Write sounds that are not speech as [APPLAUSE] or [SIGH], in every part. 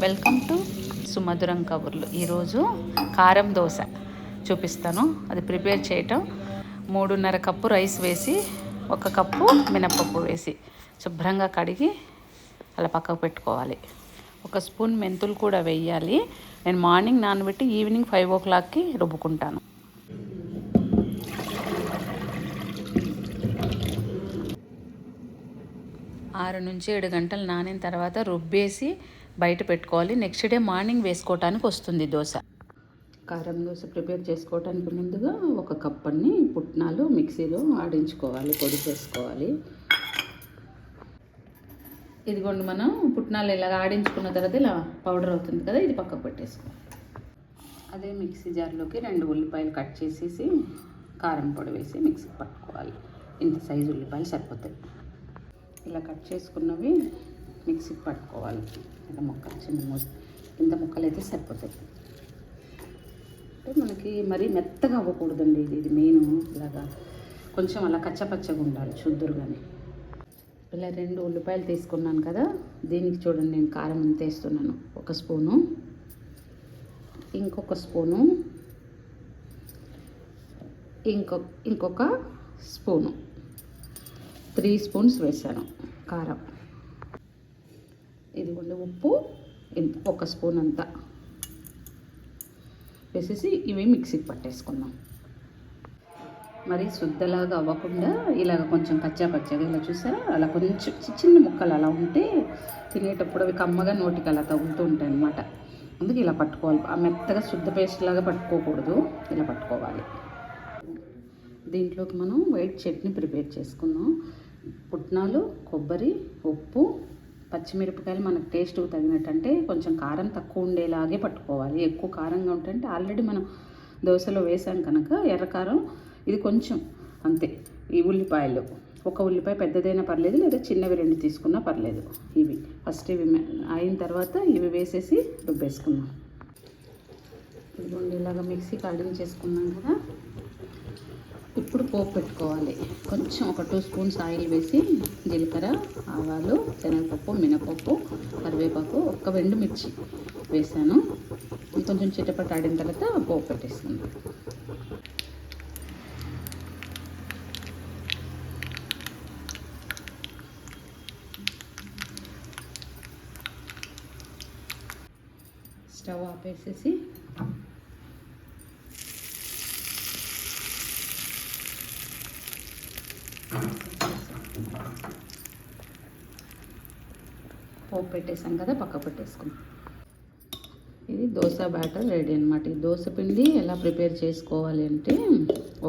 Welcome to సుమధురం కబుర్లు. ఈరోజు కారం దోశ చూపిస్తాను. అది ప్రిపేర్ చేయటం. మూడున్నర కప్పు రైస్ వేసి ఒక కప్పు మినపప్పు వేసి శుభ్రంగా కడిగి అలా పక్కకు పెట్టుకోవాలి. ఒక స్పూన్ మెంతులు కూడా వేయాలి. నేను మార్నింగ్ నానబెట్టి ఈవినింగ్ ఫైవ్ ఓ క్లాక్కి రుబ్బుకుంటాను. ఆరు నుంచి ఏడు గంటలు నానిన తర్వాత రుబ్బేసి బయట పెట్టుకోవాలి. నెక్స్ట్ డే మార్నింగ్ వేసుకోవటానికి వస్తుంది దోశ. కారం దోశ ప్రిపేర్ చేసుకోవటానికి ముందుగా ఒక కప్ అన్ని పుట్నాలు మిక్సీలో ఆడించుకోవాలి పొడి చేసుకోవాలి. ఇదిగోండి మనం పుట్నాలు ఇలా ఆడించుకున్న తర్వాత ఇలా పౌడర్ అవుతుంది కదా ఇది పక్కకు పెట్టేసుకోవాలి. అదే మిక్సీ జార్లోకి రెండు ఉల్లిపాయలు కట్ చేసేసి కారం పొడి వేసి మిక్సీ పట్టుకోవాలి. ఇంత సైజు ఉల్లిపాయలు సరిపోతాయి. ఇలా కట్ చేసుకున్నవి మిక్సీకి పట్టుకోవాలి. ఇలా ముక్కలు చిన్న మూస ఇంత ముక్కలు అయితే సరిపోతాయి. అంటే మనకి మరీ మెత్తగా అవ్వకూడదండి ఇది ఇది మెయిన్ ఇలాగా కొంచెం అలా కచ్చపచ్చగా ఉండాలి శుద్ధురుగానే ఇలా రెండు ఉల్లిపాయలు తీసుకున్నాను కదా దీనికి చూడండి నేను కారం ఎంత వేస్తున్నాను ఒక స్పూను ఇంకొక స్పూను ఇంకొక ఇంకొక స్పూను. త్రీ స్పూన్స్ వేసాను కారం. ఇదిగోండి ఉప్పు ఇంత ఒక స్పూన్ అంతా. వేసేసి ఇవి మిక్సీకి పట్టేసుకుందాం. మరి శుద్ధలాగా అవ్వకుండా ఇలాగ కొంచెం కచ్చా పచ్చగా ఇలా చూసారా? అలా కొంచెం చిన్న ముక్కలు అలా ఉంటే తినేటప్పుడు అవి కమ్మగా నోటికి అలా తగులుతూ ఉంటాయి అన్నమాట. అందుకే ఇలా పట్టుకోవాలి. ఆ మెత్తగా శుద్ధ పేస్ట్ లాగా పట్టుకోకూడదు. ఇలా పట్టుకోవాలి. దీంట్లోకి మనం వైట్ చట్నీ ప్రిపేర్ చేసుకుందాం. పుట్నాలు కొబ్బరి ఉప్పు పచ్చిమిరపకాయలు మనకు టేస్ట్ తగినట్టు అంటే కొంచెం కారం తక్కువ ఉండేలాగే పట్టుకోవాలి. ఎక్కువ కారంగా ఉంటే ఆల్రెడీ మనం దోశలో వేసాం కనుక ఎర్రకారం ఇది కొంచెం అంతే. ఈ ఉల్లిపాయలు ఒక ఉల్లిపాయ పెద్దదైనా పర్లేదు లేదా చిన్నవి రెండు తీసుకున్నా పర్లేదు. ఇవి ఫస్ట్ ఇవి అయిన తర్వాత ఇవి వేసేసి రుబ్బేసుకున్నాం ఇదిగోండి ఇలాగ మిక్సీ కడిగించేసుకున్నాం కదా. ఇప్పుడు పోపు పెట్టుకోవాలి. కొంచెం ఒక టూ స్పూన్స్ ఆయిల్ వేసి జీలకర్ర ఆవాలు శనగపప్పు మినపప్పు కరివేపాకు ఒక్క వెండు మిర్చి వేసాను. కొంచెం చిటపట ఆడిన తర్వాత పోపు పెట్టేసాను స్టవ్ ఆపేసేసి పోపు పెట్టేసాం కదా పక్క పెట్టేసుకున్నాం. ఇది దోశ బ్యాటర్ రెడీ అనమాట ఈ దోశ పిండి ఎలా ప్రిపేర్ చేసుకోవాలి అంటే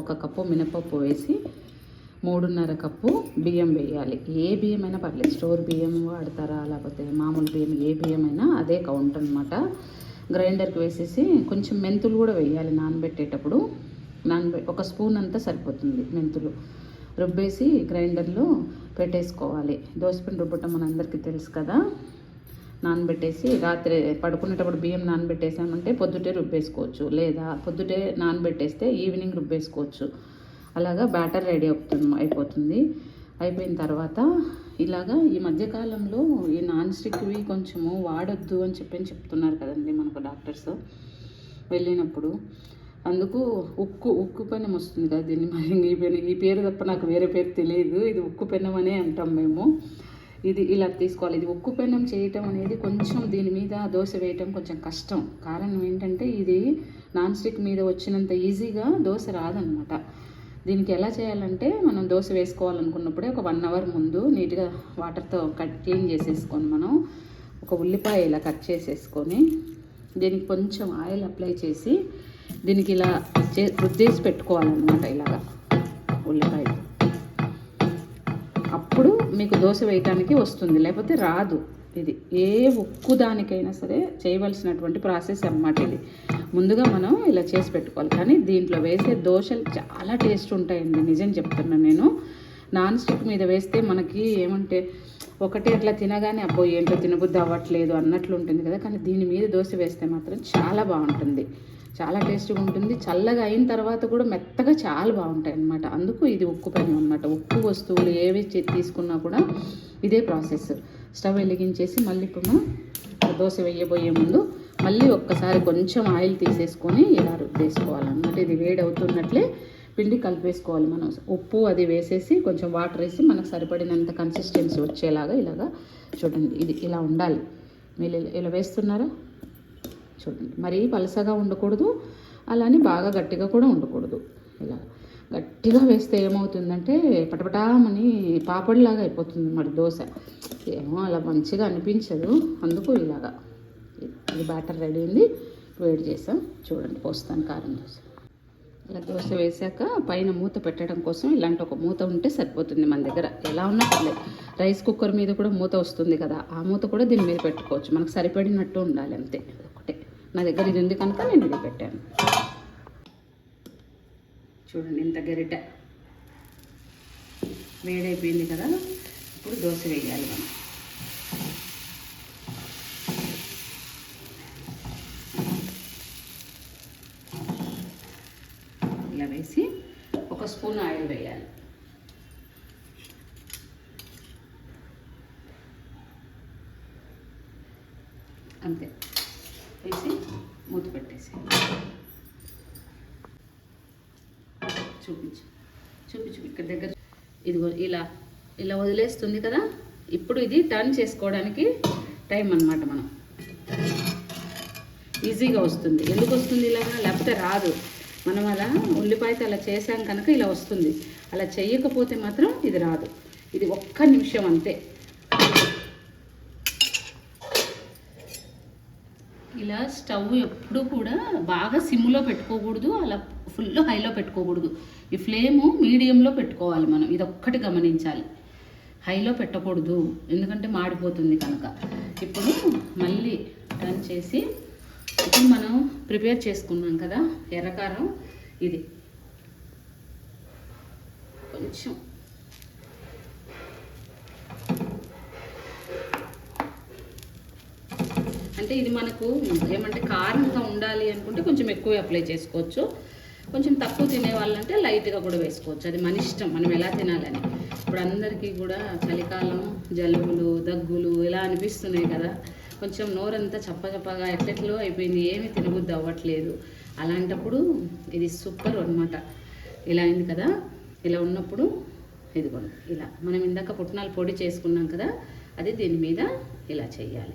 ఒక కప్పు మినపప్పు వేసి మూడున్నర కప్పు బియ్యం వేయాలి. ఏ బియ్యం అయినా పర్లేదు స్టోర్ బియ్యం వాడతారా లేకపోతే మామూలు బియ్యం ఏ బియ్యం అయినా అదే కౌంట్ అనమాట గ్రైండర్కి వేసేసి కొంచెం మెంతులు కూడా వేయాలి నానబెట్టేటప్పుడు. నానబె ఒక స్పూన్ అంతా సరిపోతుంది మెంతులు. రుబ్బేసి గ్రైండర్లో పెట్టేసుకోవాలి. దోశపిండి రుబ్బటం మనందరికీ తెలుసు కదా. నానబెట్టేసి రాత్రి పడుకునేటప్పుడు బియ్యం నానబెట్టేసామంటే పొద్దుటే రుబ్బేసుకోవచ్చు. లేదా పొద్దుటే నానబెట్టేస్తే ఈవినింగ్ రుబ్బేసుకోవచ్చు. అలాగా బ్యాటర్ రెడీ అవుతుంది అయిపోతుంది. అయిపోయిన తర్వాత ఇలాగా ఈ మధ్యకాలంలో ఈ నాన్ స్టిక్వి కొంచెము వాడొద్దు అని చెప్పి చెప్తున్నారు కదండి మనకు డాక్టర్స్. వెళ్ళినప్పుడు అందుకు ఉక్కు ఉక్కు పెనం వస్తుంది కదా దీన్ని. మరి ఈ పెనం ఈ పేరు తప్ప నాకు వేరే పేరు తెలియదు. ఇది ఉక్కు పెనం అనే అంటాం మేము. ఇది ఇలా తీసుకోవాలి. ఇది ఉక్కు పెనం చేయటం అనేది కొంచెం దీని మీద దోశ వేయటం కొంచెం కష్టం. కారణం ఏంటంటే ఇది నాన్ స్టిక్ మీద వచ్చినంత ఈజీగా దోశ రాదనమాట. దీనికి ఎలా చేయాలంటే మనం దోశ వేసుకోవాలనుకున్నప్పుడే ఒక వన్ అవర్ ముందు నీట్గా వాటర్తో కట్ క్లీన్ చేసేసుకొని మనం ఒక ఉల్లిపాయ ఇలా కట్ చేసేసుకొని దీనికి కొంచెం ఆయిల్ అప్లై చేసి దీనికి ఇలా చే రుద్దేసి పెట్టుకోవాలన్నమాట ఇలాగా ఉల్లిపాయలు. అప్పుడు మీకు దోశ వేయటానికి వస్తుంది లేకపోతే రాదు ఇది. ఏ ఉక్కు దానికైనా సరే చేయవలసినటువంటి ప్రాసెస్ అన్నమాట ఇది. ముందుగా మనం ఇలా చేసి పెట్టుకోవాలి. కానీ దీంట్లో వేసే దోశలు చాలా టేస్ట్ ఉంటాయండి నిజం చెప్తున్నాను నేను. నాన్ స్టిక్ మీద వేస్తే మనకి ఏమంటే ఒకటి అట్లా తినగానే అబ్బో ఏంటో తినబుద్ధి అవ్వట్లేదు అన్నట్లు ఉంటుంది కదా కానీ దీని మీద దోశ వేస్తే మాత్రం చాలా బాగుంటుంది. చాలా టేస్టీగా ఉంటుంది. చల్లగా అయిన తర్వాత కూడా మెత్తగా చాలా బాగుంటాయి అన్నమాట. అందుకు ఇది ఉక్కు పని అనమాట ఉక్కు వస్తువులు ఏవి తీసుకున్నా కూడా ఇదే ప్రాసెస్. స్టవ్ వెలిగించేసి మళ్ళీ ఇప్పుడు మనం దోశ వేయబోయే ముందు మళ్ళీ ఒక్కసారి కొంచెం ఆయిల్ తీసేసుకొని ఇలా రుద్దేసుకోవాలన్నమాట. ఇది వేడి అవుతున్నట్లే పిండి కలిపేసుకోవాలి మనం. ఉప్పు అది వేసేసి కొంచెం వాటర్ వేసి మనకు సరిపడినంత కన్సిస్టెన్సీ వచ్చేలాగా ఇలాగా చూడండి. ఇది ఇలా ఉండాలి. మీరు ఇలా- ఇలా వేస్తున్నారా? చూడండి. మరీ పలసగా ఉండకూడదు అలానే బాగా గట్టిగా కూడా ఉండకూడదు. ఇలా గట్టిగా వేస్తే ఏమవుతుందంటే పటపటామని పాపడిలాగా అయిపోతుంది మరి దోశ. ఏమో అలా మంచిగా అనిపించదు. అందుకు ఇలాగా. ఇది బ్యాటర్ రెడీ అయింది వేడి చేసాం. చూడండి పోస్తాను కారం దోశ. ఇలా దోశ వేసాక పైన మూత పెట్టడం కోసం ఇలాంటి ఒక మూత ఉంటే సరిపోతుంది మన దగ్గర. ఎలా ఉన్నా పర్లేదు. రైస్ కుక్కర్ మీద కూడా మూత వస్తుంది కదా. ఆ మూత కూడా దీని మీద పెట్టుకోవచ్చు. మనకు సరిపడినట్టు ఉండాలి అంతే. నా దగ్గర ఇది ఉంది కనుక నేను ఇది పెట్టాను. చూడండి ఇంత గరిట. వేడైపోయింది కదా ఇప్పుడు దోశ వేయాలి మనం. ఇలా వేసి ఒక స్పూన్ ఆయిల్ వేయాలి. అంతే వేసి మూత పెట్టేసి చూపించు. చూపించు ఇక్కడ దగ్గర ఇదిగో ఇలా ఇలా వదిలేస్తుంది కదా? ఇప్పుడు ఇది టర్న్ చేసుకోవడానికి టైం అన్నమాట మనం. ఈజీగా వస్తుంది. ఎందుకు వస్తుంది ఇలాగా లేకపోతే రాదు. మనం అలా ఉల్లిపాయతో అలా చేసాం కనుక ఇలా వస్తుంది. అలా చేయకపోతే మాత్రం ఇది రాదు. ఇది ఒక్క నిమిషం అంతే. ఇలా స్టవ్ ఎప్పుడు కూడా బాగా సిమ్లో పెట్టుకోకూడదు. అలా ఫుల్ హైలో పెట్టుకోకూడదు. ఈ ఫ్లేము మీడియంలో పెట్టుకోవాలి మనం. ఇది ఒక్కటి గమనించాలి. హైలో పెట్టకూడదు. ఎందుకంటే మాడిపోతుంది కనుక. ఇప్పుడు మళ్ళీ టర్న్ చేసి ఇప్పుడు మనం ప్రిపేర్ చేసుకున్నాం కదా ఎర్రకారం ఇది. కొంచెం. అంటే ఇది మనకు ఏమంటే కారంగా ఉండాలి అనుకుంటే కొంచెం ఎక్కువ అప్లై చేసుకోవచ్చు. కొంచెం తక్కువ తినే వాళ్ళంటే లైట్గా కూడా వేసుకోవచ్చు. అది మన ఇష్టం. మనం ఎలా తినాలని. ఇప్పుడు అందరికీ కూడా చలికాలం జలుబులు దగ్గులు ఇలా అనిపిస్తున్నాయి కదా. కొంచెం నోరంతా చప్పచప్పగా ఎట్లెట్లో అయిపోయింది ఏమీ తినబుద్ధి అవ్వట్లేదు. అలాంటప్పుడు ఇది సూపర్ అన్నమాట. ఇలా అయింది కదా. ఇలా ఉన్నప్పుడు ఇదిగోండి ఇలా. మనం ఇందాక పుట్నాలు పొడి చేసుకున్నాం కదా అది దీని మీద ఇలా చేయాలి.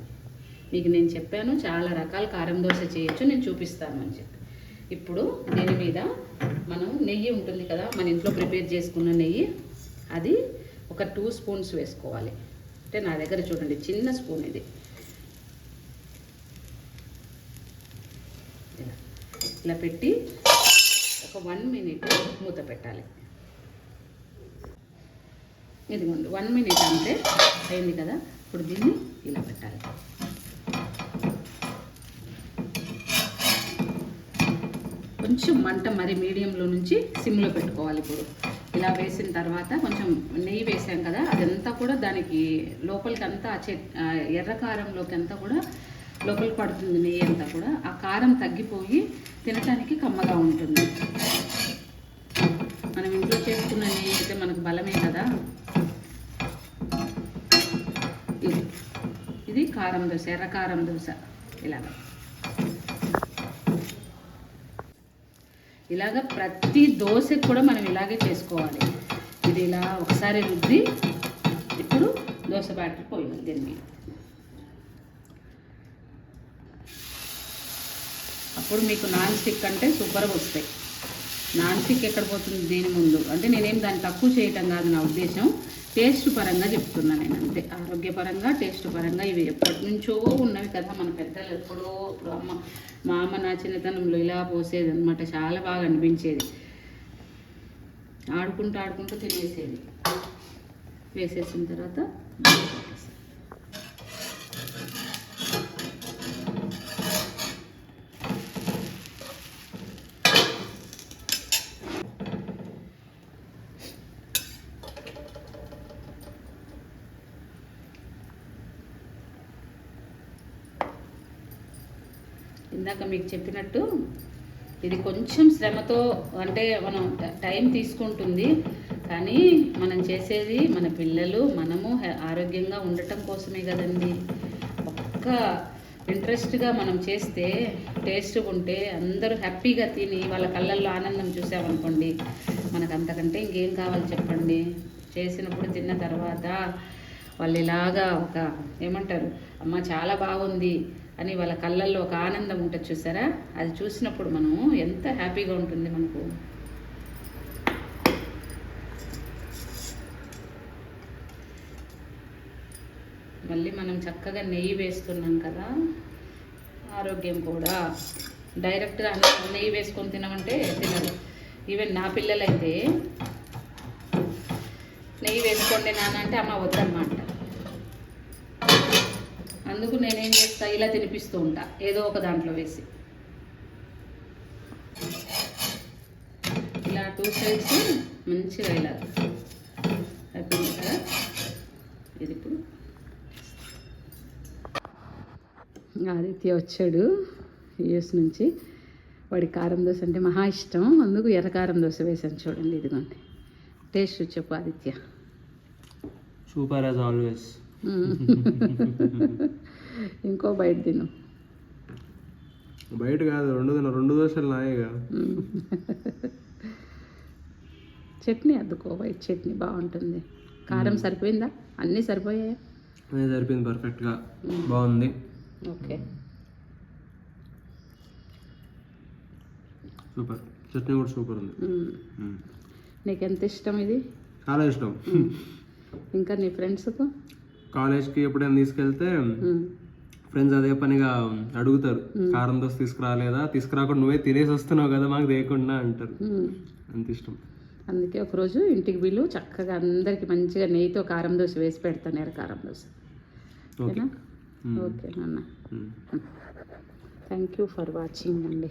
మీకు నేను చెప్పాను చాలా రకాల కారం దోశ చేయొచ్చు నేను చూపిస్తాను అని చెప్పి. ఇప్పుడు దీని మీద మనం నెయ్యి ఉంటుంది కదా మన ఇంట్లో ప్రిపేర్ చేసుకున్న నెయ్యి అది ఒక టూ స్పూన్స్ వేసుకోవాలి. అంటే నా దగ్గర చూడండి చిన్న స్పూన్ ఇది. ఇలా ఇలా పెట్టి ఒక వన్ మినిట్ మూత పెట్టాలి. ఇదిగోండి వన్ మినిట్ అంటే అయింది కదా ఇప్పుడు దీన్ని ఇలా పెట్టాలి. కొంచెం మంట మరి మీడియంలో నుంచి సిమ్లో పెట్టుకోవాలి ఇప్పుడు. ఇలా వేసిన తర్వాత కొంచెం నెయ్యి వేసాం కదా అదంతా కూడా దానికి లోపలికి అంతా చె చెట్ ఎర్ర కారంలోకి అంతా కూడా లోపలికి పడుతుంది నెయ్యి అంతా కూడా. ఆ కారం తగ్గిపోయి తినటానికి కమ్మగా ఉంటుంది. మనం ఇంట్లో చేసుకున్న నెయ్యి అయితే మనకు బలమే కదా. ఇది. ఇది కారం దోశ ఎర్ర కారం దోశ. ఇలాగ. ఇలాగ ప్రతి దోశకు కూడా మనం ఇలాగే చేసుకోవాలి. ఇది ఇలా ఒకసారి రుద్ది ఇప్పుడు దోశ బ్యాటర్ పోయాలి దీని మీద. అప్పుడు మీకు నాన్ స్టిక్ అంటే సూపర్గా వస్తాయి. నాన్ స్టిక్ ఎక్కడ పోతుంది? దీని ముందు. అంటే నేనేం దాన్ని తక్కువ చేయటం కాదు నా ఉద్దేశం. టేస్ట్ పరంగా చెప్తున్నా నేను అంతే. ఆరోగ్యపరంగా టేస్ట్ పరంగా ఇవి ఎప్పటి నుంచో ఉన్నవి కదా మన పెద్దలు ఎప్పుడో అమ్మ మా అమ్మ నా చిన్నతనంలో ఇలా పోసేది అనమాట చాలా బాగా అనిపించేది. ఆడుకుంటూ ఆడుకుంటూ తినేసేది. వేసేసిన తర్వాత ఇందాక మీకు చెప్పినట్టు ఇది కొంచెం శ్రమతో అంటే మనం టైం తీసుకుంటుంది. కానీ మనం చేసేది మన పిల్లలు మనము ఆరోగ్యంగా ఉండటం కోసమే కదండి. ఒక్క ఇంట్రెస్ట్గా మనం చేస్తే టేస్ట్ ఉంటే అందరూ హ్యాపీగా తిని వాళ్ళ కళ్ళల్లో ఆనందం చూసామనుకోండి మనకు అంతకంటే ఇంకేం కావాలి చెప్పండి. చేసినప్పుడు తిన్న తర్వాత వాళ్ళు ఇలాగా ఒక ఏమంటారు అమ్మ చాలా బాగుంది అని వాళ్ళ కళ్ళల్లో ఒక ఆనందం ఉంటుంది చూసారా? అది చూసినప్పుడు మనం ఎంత హ్యాపీగా ఉంటుంది మనకు. మళ్ళీ మనం చక్కగా నెయ్యి వేస్తున్నాం కదా. ఆరోగ్యం కూడా. డైరెక్ట్గా నెయ్యి వేసుకొని తినమంటే తినరు. ఈవెన్ నా పిల్లలైతే నెయ్యి వేసుకోండి నాన్న అంటే అమ్మ వద్దన్నమాట. అందుకు నేనేం చేస్తా? ఇలా తినిపిస్తూ ఉంటా. ఏదో ఒక దాంట్లో వేసి. ఇలా టూ సైడ్స్ మంచిగా ఇలా అయిపోయింది కదా? ఇది ఇప్పుడు. ఆదిత్య వచ్చాడు. యూఎస్ నుంచి. వాడి కారం దోశ అంటే మహా ఇష్టం. అందుకు ఎర్ర కారం దోశ వేసాను చూడండి ఇదిగోండి. టేస్ట్ చెప్పు ఆదిత్య. సూపర్ యాజ్ ఆల్వేస్ [LAUGHS] ఇంకో బయట తిను. బయట కాదు రెండు దిన రెండు దోశలు నాయగా. [LAUGHS] చట్నీ అద్దుకో వైట్ చట్నీ బాగుంటుంది. కారం సరిపోయిందా? అన్నీ సరిపోయాయా? అదే సరిపోయింది పర్ఫెక్ట్గా. బాగుంది. ఓకే. సూపర్. చట్నీ కూడా సూపర్ ఉంది. నీకు ఎంత ఇష్టం ఇది? చాలా ఇష్టం. ఇంకా నీ ఫ్రెండ్స్కు? కాలేజ్కి ఎప్పుడైనా తీసుకెళ్తే ఫ్రెండ్స్ అదే పనిగా అడుగుతారు. కారం దోశ తీసుకురాలేదా? తీసుకురాకుండా నువ్వే తినేసి వస్తున్నావు కదా మాకు తేకుండా అంటారు. అంత ఇష్టం. అందుకే ఒకరోజు ఇంటికి వీళ్ళు చక్కగా అందరికి మంచిగా నెయ్యితో కారం దోశ వేసి పెడతాను ఎర్ర కారం దోశ. ఓకే. ఓకే నాన్న. మ్మ్. థ్యాంక్ యూ ఫర్ వాచింగ్ అండి.